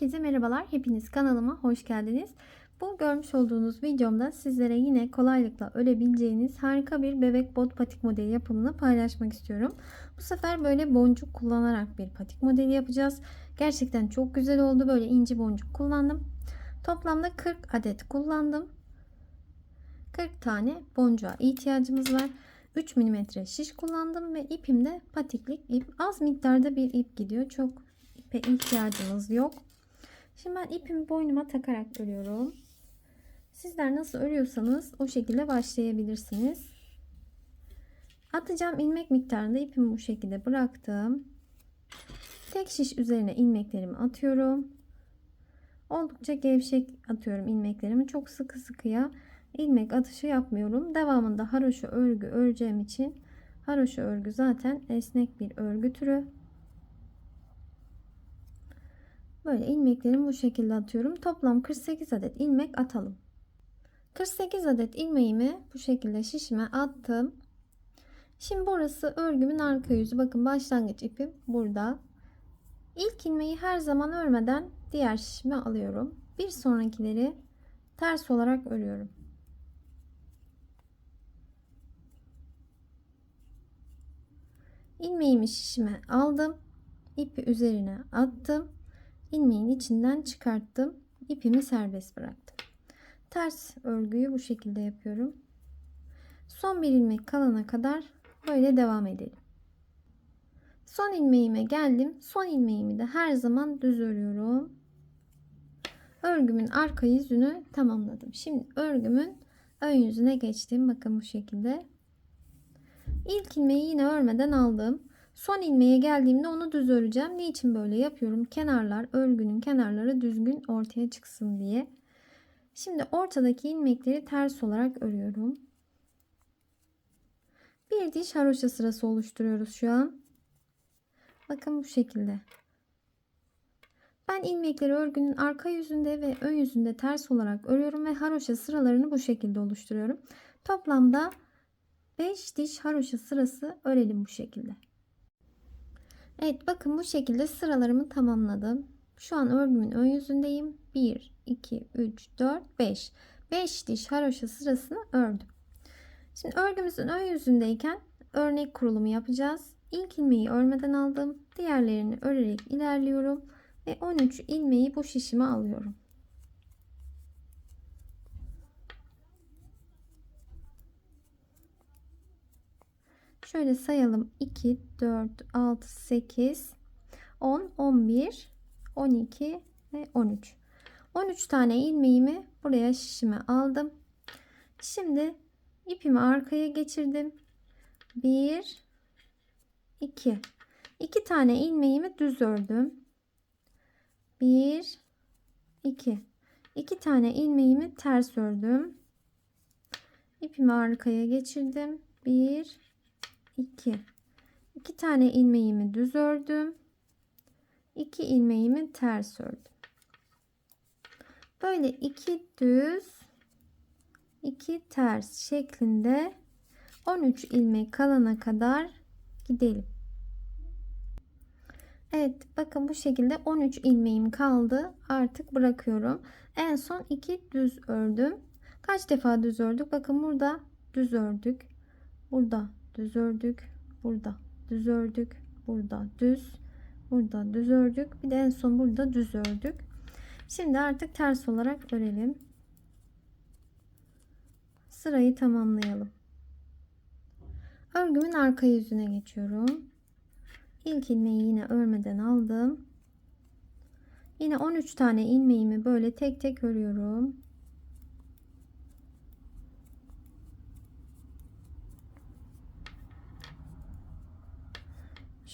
Herkese merhabalar. Hepiniz kanalıma hoş geldiniz. Bu görmüş olduğunuz videomda sizlere yine kolaylıkla ölebileceğiniz harika bir bebek bot patik modeli yapımını paylaşmak istiyorum. Bu sefer böyle boncuk kullanarak bir patik modeli yapacağız. Gerçekten çok güzel oldu. Böyle inci boncuk kullandım. Toplamda 40 adet kullandım. 40 tane boncuğa ihtiyacımız var. 3 mm şiş kullandım ve ipim de patiklik ip. Az miktarda bir ip gidiyor. Çok ipe ihtiyacımız yok. Şimdi ben ipimi boynuma takarak örüyorum. Sizler nasıl örüyorsanız o şekilde başlayabilirsiniz. Atacağım ilmek miktarında ipimi bu şekilde bıraktım. Tek şiş üzerine ilmeklerimi atıyorum. Oldukça gevşek atıyorum ilmeklerimi. Çok sıkı sıkıya ilmek atışı yapmıyorum. Devamında haroşa örgü öreceğim için haroşa örgü zaten esnek bir örgü türü. Böyle ilmeklerimi bu şekilde atıyorum. Toplam 48 adet ilmek atalım. 48 adet ilmeğimi bu şekilde şişime attım. Şimdi burası örgümün arka yüzü. Bakın başlangıç ipim burada. İlk ilmeği her zaman örmeden diğer şişime alıyorum. Bir sonrakileri ters olarak örüyorum. ilmeğimi şişime aldım. ipi üzerine attım. İlmeğin içinden çıkarttım. ipimi serbest bıraktım. Ters örgüyü bu şekilde yapıyorum. Son bir ilmek kalana kadar böyle devam edelim. Son ilmeğime geldim. Son ilmeğimi de her zaman düz örüyorum. Örgümün arka yüzünü tamamladım. Şimdi örgümün ön yüzüne geçtim. Bakın bu şekilde. İlk ilmeği yine örmeden aldım. Son ilmeğe geldiğimde onu düz öreceğim. Niçin böyle yapıyorum? Kenarlar, örgünün kenarları düzgün ortaya çıksın diye. Şimdi ortadaki ilmekleri ters olarak örüyorum. Bir diş haroşa sırası oluşturuyoruz şu an. Bakın bu şekilde. Ben ilmekleri örgünün arka yüzünde ve ön yüzünde ters olarak örüyorum ve haroşa sıralarını bu şekilde oluşturuyorum. Toplamda 5 diş haroşa sırası örelim bu şekilde. Evet bakın bu şekilde sıralarımı tamamladım. Şu an örgümün ön yüzündeyim. 1, 2, 3, 4, 5. 5 diş haroşa sırasını ördüm. Şimdi örgümüzün ön yüzündeyken örnek kurulumu yapacağız. İlk ilmeği örmeden aldım. Diğerlerini örerek ilerliyorum. Ve 13 ilmeği bu şişime alıyorum. Şöyle sayalım. 2, 4, 6, 8, 10, 11, 12 ve 13. 13 tane ilmeğimi buraya şişime aldım. Şimdi ipimi arkaya geçirdim. 1, 2. 2 tane ilmeğimi düz ördüm. 1, 2. 2 tane ilmeğimi ters ördüm. İpimi arkaya geçirdim. 1, 2 2 tane ilmeğimi düz ördüm. 2 ilmeğimi ters ördüm. Böyle 2 düz 2 ters şeklinde 13 ilmek kalana kadar gidelim. Evet bakın bu şekilde 13 ilmeğim kaldı. Artık bırakıyorum. En son 2 düz ördüm. Kaç defa düz ördük? Bakın burada düz ördük. Burada düz ördük. Burada düz ördük. Burada düz. Burada düz ördük. Bir de en son burada düz ördük. Şimdi artık ters olarak örelim. Sırayı tamamlayalım. Örgümün arka yüzüne geçiyorum. İlk ilmeği yine örmeden aldım. Yine 13 tane ilmeğimi böyle tek tek örüyorum.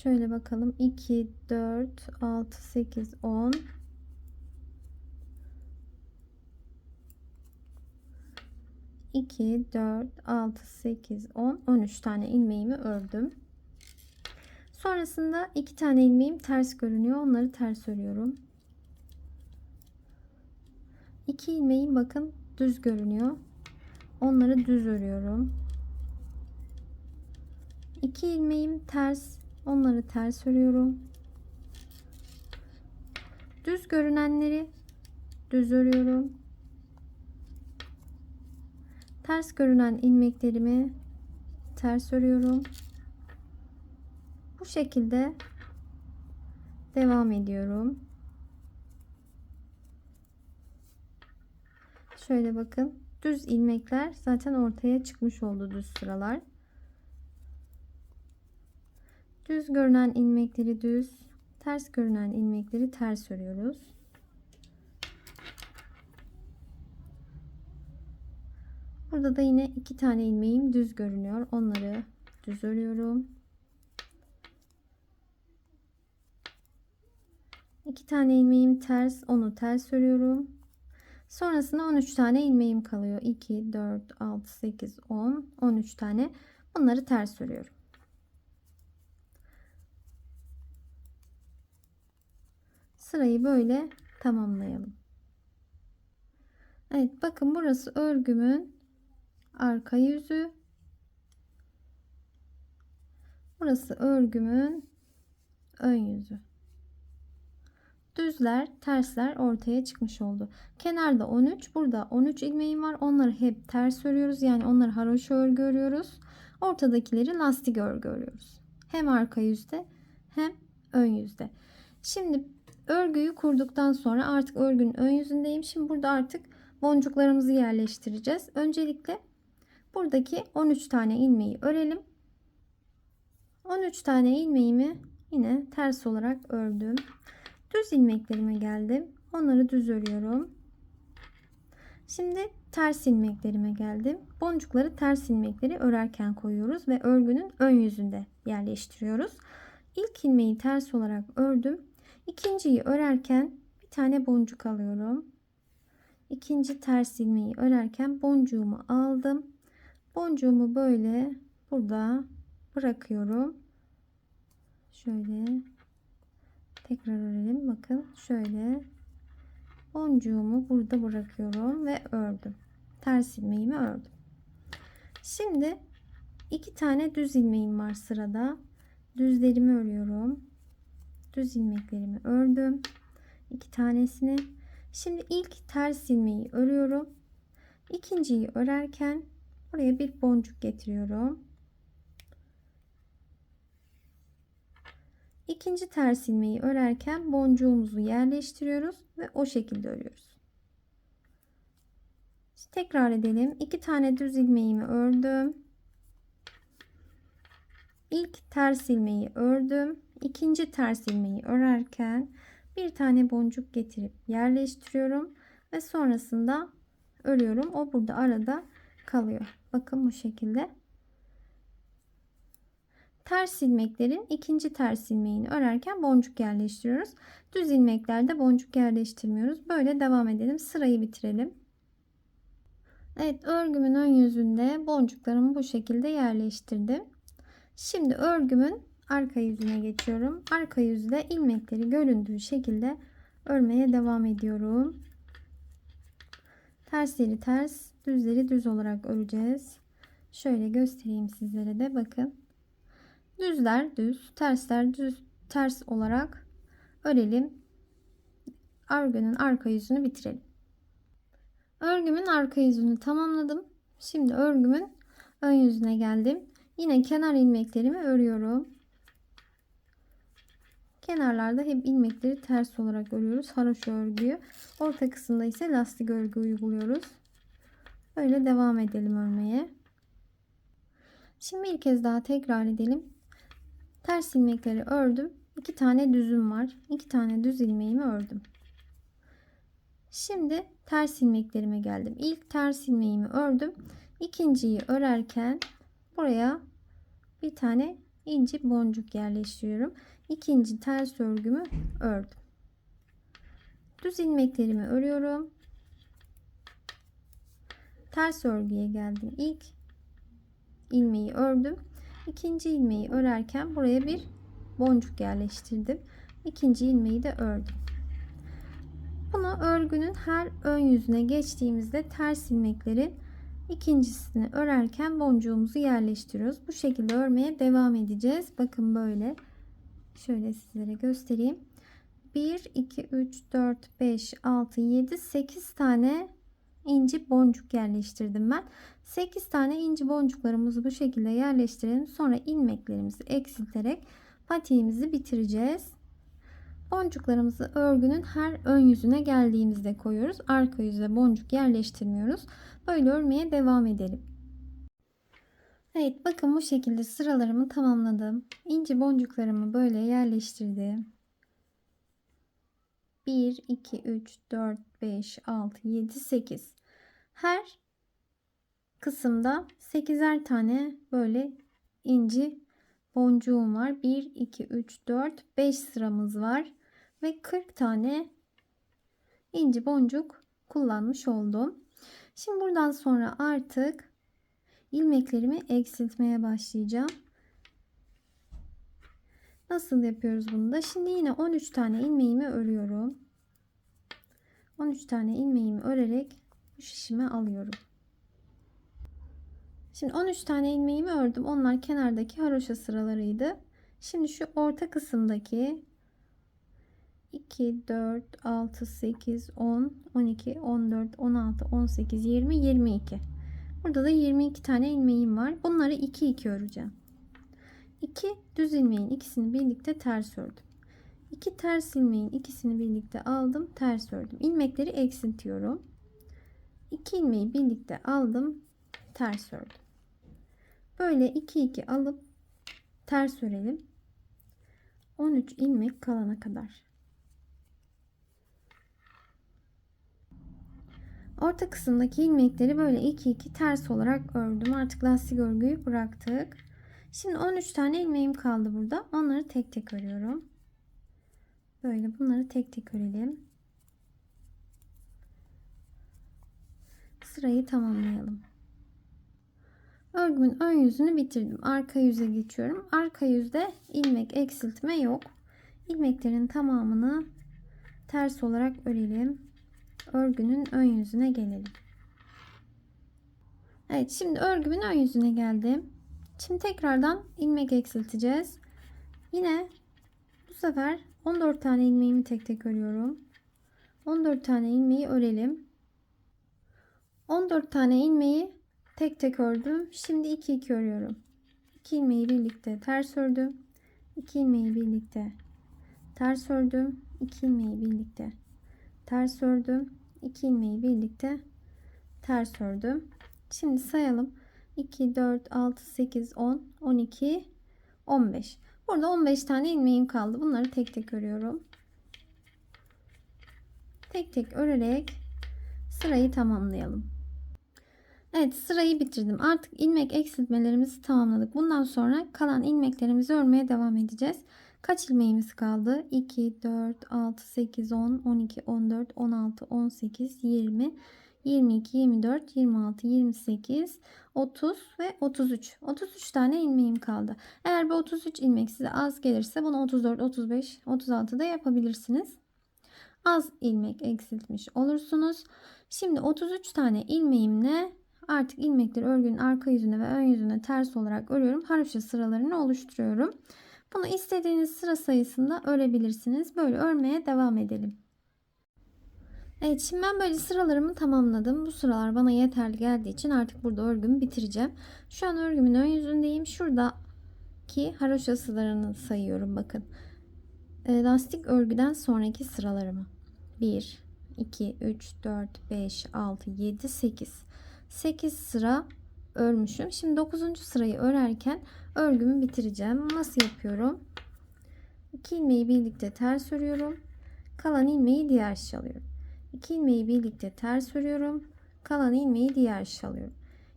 Şöyle bakalım. 2, 4, 6, 8, 10. İki, dört, altı, sekiz, on, on üç tane ilmeğimi ördüm. Sonrasında iki tane ilmeğim ters görünüyor. Onları ters örüyorum. İki ilmeğim bakın düz görünüyor. Onları düz örüyorum. İki ilmeğim ters Onları ters örüyorum. düz görünenleri düz örüyorum. Ters görünen ilmeklerimi ters örüyorum. Bu şekilde devam ediyorum. Şöyle bakın. Düz ilmekler zaten ortaya çıkmış oldu düz sıralar. Düz görünen ilmekleri düz, ters görünen ilmekleri ters örüyoruz. Burada da yine iki tane ilmeğim düz görünüyor. Onları düz örüyorum. İki tane ilmeğim ters, onu ters örüyorum. Sonrasında 13 tane ilmeğim kalıyor. 2, 4, 6, 8, 10, 13 tane. Bunları ters örüyorum. Sırayı böyle tamamlayalım. Evet bakın burası örgümün arka yüzü. Burası örgümün ön yüzü. Düzler, tersler ortaya çıkmış oldu. Kenarda 13, burada 13 ilmeğim var. Onları hep ters örüyoruz. Yani onları haroşa örgü örüyoruz. Ortadakileri lastik örgü örüyoruz. Hem arka yüzde hem ön yüzde. Şimdi örgüyü kurduktan sonra artık örgünün ön yüzündeyim. Şimdi burada artık boncuklarımızı yerleştireceğiz. Öncelikle buradaki 13 tane ilmeği örelim. 13 tane ilmeğimi yine ters olarak ördüm. Düz ilmeklerime geldim. Onları düz örüyorum. Şimdi ters ilmeklerime geldim. Boncukları ters ilmekleri örerken koyuyoruz ve örgünün ön yüzünde yerleştiriyoruz. İlk ilmeği ters olarak ördüm. İkinciyi örerken bir tane boncuk alıyorum. İkinci ters ilmeği örerken boncuğumu aldım. Boncuğumu böyle burada bırakıyorum. Şöyle tekrar örelim. Bakın şöyle boncuğumu burada bırakıyorum ve ördüm. Ters ilmeğimi ördüm. Şimdi iki tane düz ilmeğim var sırada. Düzlerimi örüyorum. Düz ilmeklerimi ördüm. iki tanesini. Şimdi ilk ters ilmeği örüyorum. İkinciyi örerken buraya bir boncuk getiriyorum. İkinci ters ilmeği örerken boncuğumuzu yerleştiriyoruz ve o şekilde örüyoruz. Tekrar edelim. İki tane düz ilmeğimi ördüm. İlk ters ilmeği ördüm. İkinci ters ilmeği örerken bir tane boncuk getirip yerleştiriyorum ve sonrasında örüyorum. O burada arada kalıyor. Bakın bu şekilde. Ters ilmeklerin ikinci ters ilmeğini örerken boncuk yerleştiriyoruz. Düz ilmeklerde boncuk yerleştirmiyoruz. Böyle devam edelim. Sırayı bitirelim. Evet örgümün ön yüzünde boncuklarımı bu şekilde yerleştirdim. Şimdi örgümün arka yüzüne geçiyorum. Arka yüzde ilmekleri göründüğü şekilde örmeye devam ediyorum. Tersleri ters, düzleri düz olarak öreceğiz. Şöyle göstereyim sizlere de bakın. Düzler düz, tersler düz, ters olarak örelim. Örgünün arka yüzünü bitirelim. Örgümün arka yüzünü tamamladım. Şimdi örgümün ön yüzüne geldim. Yine kenar ilmeklerimi örüyorum. Kenarlarda hep ilmekleri ters olarak örüyoruz. Haroşa örgüyü. Orta kısımda ise lastik örgü uyguluyoruz. Böyle devam edelim örmeye. Şimdi bir kez daha tekrar edelim. Ters ilmekleri ördüm. İki tane düzüm var. İki tane düz ilmeğimi ördüm. Şimdi ters ilmeklerime geldim. İlk ters ilmeğimi ördüm. İkinciyi örerken buraya bir tane inci boncuk yerleştiriyorum. İkinci ters örgümü ördüm. Düz ilmeklerimi örüyorum. Ters örgüye geldim. İlk ilmeği ördüm. İkinci ilmeği örerken buraya bir boncuk yerleştirdim. İkinci ilmeği de ördüm. Bunu örgünün her ön yüzüne geçtiğimizde ters ilmeklerin ikincisini örerken boncuğumuzu yerleştiriyoruz. Bu şekilde örmeye devam edeceğiz. Bakın böyle. Şöyle sizlere göstereyim. 1, 2, 3, 4, 5, 6, 7, 8 tane inci boncuk yerleştirdim ben. 8 tane inci boncuklarımızı bu şekilde yerleştirelim. Sonra ilmeklerimizi eksilterek patiğimizi bitireceğiz. Boncuklarımızı örgünün her ön yüzüne geldiğimizde koyuyoruz. Arka yüze boncuk yerleştirmiyoruz. Böyle örmeye devam edelim. Evet bakın bu şekilde sıralarımı tamamladım. İnci boncuklarımı böyle yerleştirdim. 1, 2, 3, 4, 5, 6, 7, 8. Her kısımda 8'er tane böyle inci boncuğum var. 1, 2, 3, 4, 5 sıramız var. Ve 40 tane inci boncuk kullanmış oldum. Şimdi buradan sonra artık ilmeklerimi eksiltmeye başlayacağım. Nasıl yapıyoruz bunu da? Şimdi yine 13 tane ilmeğimi örüyorum. 13 tane ilmeğimi örerek bu şişime alıyorum. Şimdi 13 tane ilmeğimi ördüm. Onlar kenardaki haroşa sıralarıydı. Şimdi şu orta kısımdaki 2, 4, 6, 8, 10, 12, 14, 16, 18, 20, 22. Burada da 22 tane ilmeğim var. Bunları 2 2 öreceğim. 2 düz ilmeğin ikisini birlikte ters ördüm. 2 ters ilmeğin ikisini birlikte aldım, ters ördüm. İlmekleri eksiltiyorum. 2 ilmeği birlikte aldım, ters ördüm. Böyle 2 2 alıp ters örelim. 13 ilmek kalana kadar. Orta kısımdaki ilmekleri böyle 2 2 ters olarak ördüm. Artık lastik örgüyü bıraktık. Şimdi 13 tane ilmeğim kaldı burada. Onları tek tek örüyorum. Böyle bunları tek tek örelim. Sırayı tamamlayalım. Örgümün ön yüzünü bitirdim. Arka yüze geçiyorum. Arka yüzde ilmek eksiltme yok. İlmeklerin tamamını ters olarak örelim. Örgünün ön yüzüne gelelim. Evet şimdi örgümün ön yüzüne geldim. Şimdi tekrardan ilmek eksilteceğiz. Yine bu sefer 14 tane ilmeğimi tek tek örüyorum. 14 tane ilmeği örelim. 14 tane ilmeği tek tek ördüm. Şimdi 2 2 örüyorum. 2 ilmeği birlikte ters ördüm. 2 ilmeği birlikte ters ördüm. 2 ilmeği birlikte ters ördüm. 2 ilmeği birlikte ters ördüm. Şimdi sayalım. 2 4 6 8 10 12 15. Burada 15 tane ilmeğim kaldı. Bunları tek tek örüyorum. Tek tek örerek sırayı tamamlayalım. Evet sırayı bitirdim. Artık ilmek eksiltmelerimizi tamamladık. Bundan sonra kalan ilmeklerimizi örmeye devam edeceğiz. Kaç ilmeğimiz kaldı? 2, 4, 6, 8, 10, 12, 14, 16, 18, 20, 22, 24, 26, 28, 30 ve 33. 33 tane ilmeğim kaldı. Eğer bu 33 ilmek size az gelirse bunu 34, 35, 36 da yapabilirsiniz. Az ilmek eksiltmiş olursunuz. Şimdi 33 tane ilmeğimle artık ilmekleri örgünün arka yüzüne ve ön yüzüne ters olarak örüyorum. Haroşa sıralarını oluşturuyorum. Bunu istediğiniz sıra sayısında örebilirsiniz. Böyle örmeye devam edelim. Evet şimdi ben böyle sıralarımı tamamladım. Bu sıralar bana yeterli geldiği için artık burada örgümü bitireceğim. Şu an örgümün ön yüzündeyim. Şuradaki haroşa sıralarını sayıyorum bakın. E, lastik örgüden sonraki sıralarımı. 1, 2, 3, 4, 5, 6, 7, 8. 8 sıra örmüşüm. Şimdi 9. sırayı örerken örgümü bitireceğim. Nasıl yapıyorum? 2 ilmeği birlikte ters örüyorum. Kalan ilmeği diğer şişe alıyorum. 2 ilmeği birlikte ters örüyorum. Kalan ilmeği diğer şişe alıyorum.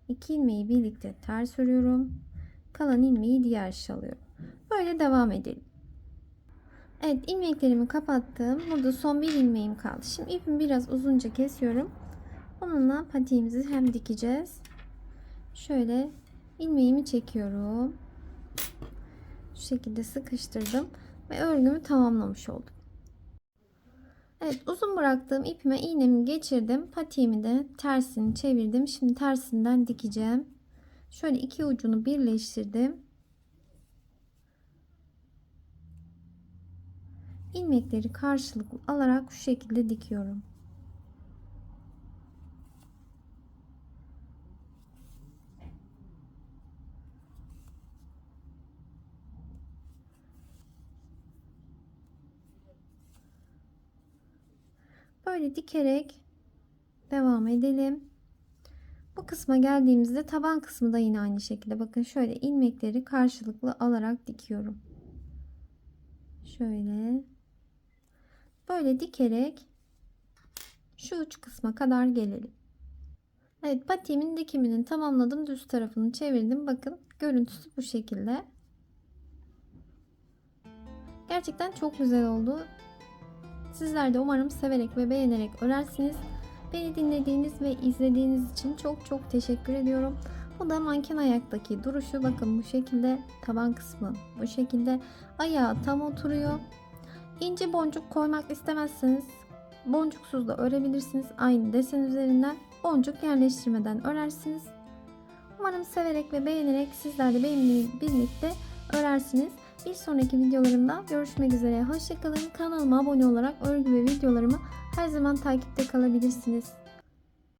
2 ilmeği birlikte ters örüyorum. Kalan ilmeği diğer şişe alıyorum. Böyle devam edelim. Evet ilmeklerimi kapattım. Burada son bir ilmeğim kaldı. Şimdi ipimi biraz uzunca kesiyorum. Onunla patiğimizi hem dikeceğiz. Şöyle ilmeğimi çekiyorum. Şu şekilde sıkıştırdım ve örgümü tamamlamış oldum. Evet uzun bıraktığım ipime iğnemi geçirdim. Patiğimi de tersini çevirdim. Şimdi tersinden dikeceğim. Şöyle iki ucunu birleştirdim. ilmekleri karşılıklı alarak şu şekilde dikiyorum. Böyle dikerek devam edelim. Bu kısma geldiğimizde taban kısmı da yine aynı şekilde. Bakın şöyle ilmekleri karşılıklı alarak dikiyorum. Şöyle. Böyle dikerek şu uç kısma kadar gelelim. Evet patiğimin dikimini tamamladım. Düz tarafını çevirdim. Bakın görüntüsü bu şekilde. Gerçekten çok güzel oldu. Sizler de umarım severek ve beğenerek örersiniz. Beni dinlediğiniz ve izlediğiniz için çok çok teşekkür ediyorum. Bu da manken ayaktaki duruşu. Bakın bu şekilde taban kısmı bu şekilde ayağı tam oturuyor. İnce boncuk koymak istemezseniz boncuksuz da örebilirsiniz. Aynı desen üzerinden boncuk yerleştirmeden örersiniz. Umarım severek ve beğenerek sizler de benimle birlikte örersiniz. Bir sonraki videolarımda görüşmek üzere. Hoşçakalın. Kanalıma abone olarak örgü ve videolarımı her zaman takipte kalabilirsiniz.